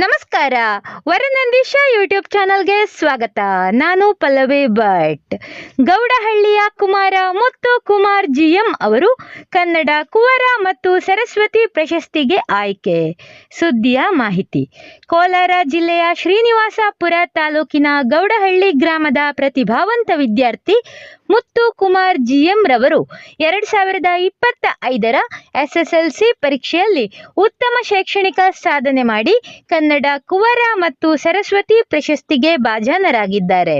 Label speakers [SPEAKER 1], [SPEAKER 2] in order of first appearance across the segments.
[SPEAKER 1] ನಮಸ್ಕಾರ. ವರನಂದೀಶ ಯೂಟ್ಯೂಬ್ ಚಾನಲ್ಗೆ ಸ್ವಾಗತ. ನಾನು ಪಲ್ಲವಿ ಭಟ್. ಗೌಡಹಳ್ಳಿಯ ಕುಮಾರ ಮತ್ತು ಕುಮಾರ್ ಜಿ ಎಂ ಅವರು ಕನ್ನಡ ಕುವರ ಮತ್ತು ಸರಸ್ವತಿ ಪ್ರಶಸ್ತಿಗೆ ಆಯ್ಕೆ. ಸುದ್ದಿಯ ಮಾಹಿತಿ. ಕೋಲಾರ ಜಿಲ್ಲೆಯ ಶ್ರೀನಿವಾಸಪುರ ತಾಲೂಕಿನ ಗೌಡಹಳ್ಳಿ ಗ್ರಾಮದ ಪ್ರತಿಭಾವಂತ ವಿದ್ಯಾರ್ಥಿ ಮುತ್ತು ಕುಮಾರ್ ಜಿ ಎಂ ರವರು ಎರಡು ಸಾವಿರದ ಇಪ್ಪತ್ತ ಐದರ ಎಸ್ಎಸ್ಎಲ್ಸಿ ಪರೀಕ್ಷೆಯಲ್ಲಿ ಉತ್ತಮ ಶೈಕ್ಷಣಿಕ ಸಾಧನೆ ಮಾಡಿ ಕನ್ನಡ ಕುವರ ಮತ್ತು ಸರಸ್ವತಿ ಪ್ರಶಸ್ತಿಗೆ ಭಾಜನರಾಗಿದ್ದಾರೆ.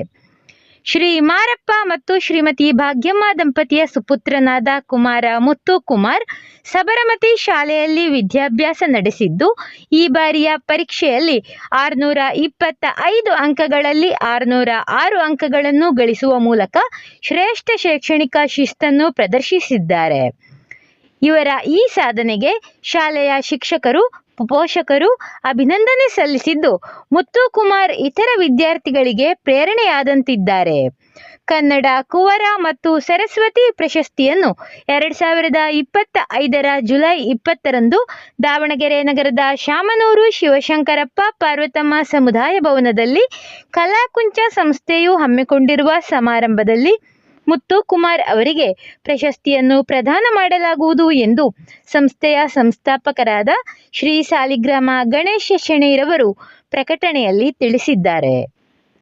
[SPEAKER 1] ಶ್ರೀ ಮಾರಪ್ಪ ಮತ್ತು ಶ್ರೀಮತಿ ಭಾಗ್ಯಮ್ಮ ದಂಪತಿಯ ಸುಪುತ್ರನಾದ ಕುಮಾರ ಮುತ್ತು ಕುಮಾರ್ ಸಬರಮತಿ ಶಾಲೆಯಲ್ಲಿ ವಿದ್ಯಾಭ್ಯಾಸ ನಡೆಸಿದ್ದು, ಈ ಬಾರಿಯ ಪರೀಕ್ಷೆಯಲ್ಲಿ ಆರುನೂರ ಇಪ್ಪತ್ತ ಐದು ಅಂಕಗಳಲ್ಲಿ ಆರುನೂರ ಆರು ಅಂಕಗಳನ್ನು ಗಳಿಸುವ ಮೂಲಕ ಶ್ರೇಷ್ಠ ಶೈಕ್ಷಣಿಕ ಶಿಸ್ತನ್ನು ಪ್ರದರ್ಶಿಸಿದ್ದಾರೆ. ಇವರ ಈ ಸಾಧನೆಗೆ ಶಾಲೆಯ ಶಿಕ್ಷಕರು, ಪೋಷಕರು ಅಭಿನಂದನೆ ಸಲ್ಲಿಸಿದ್ದು ಮುತ್ತು ಕುಮಾರ್ ಇತರ ವಿದ್ಯಾರ್ಥಿಗಳಿಗೆ ಪ್ರೇರಣೆಯಾದಂತಿದ್ದಾರೆ. ಕನ್ನಡ, ಕುವರ ಮತ್ತು ಸರಸ್ವತಿ ಪ್ರಶಸ್ತಿಯನ್ನು ಎರಡು ಸಾವಿರದ ಇಪ್ಪತ್ತ ಐದರ ಜುಲೈ ಇಪ್ಪತ್ತರಂದು ದಾವಣಗೆರೆ ನಗರದ ಶಾಮನೂರು ಶಿವಶಂಕರಪ್ಪ ಪಾರ್ವತಮ್ಮ ಸಮುದಾಯ ಭವನದಲ್ಲಿ ಕಲಾಕುಂಚ ಸಂಸ್ಥೆಯು ಹಮ್ಮಿಕೊಂಡಿರುವ ಸಮಾರಂಭದಲ್ಲಿ ಮುತ್ತು ಕುಮಾರ್ ಅವರಿಗೆ ಪ್ರಶಸ್ತಿಯನ್ನು ಪ್ರದಾನ ಮಾಡಲಾಗುವುದು ಎಂದು ಸಂಸ್ಥೆಯ ಸಂಸ್ಥಾಪಕರಾದ ಶ್ರೀ ಸಾಲಿಗ್ರಾಮ ಗಣೇಶ ಶೆಣೈರವರು ಪ್ರಕಟಣೆಯಲ್ಲಿ ತಿಳಿಸಿದ್ದಾರೆ.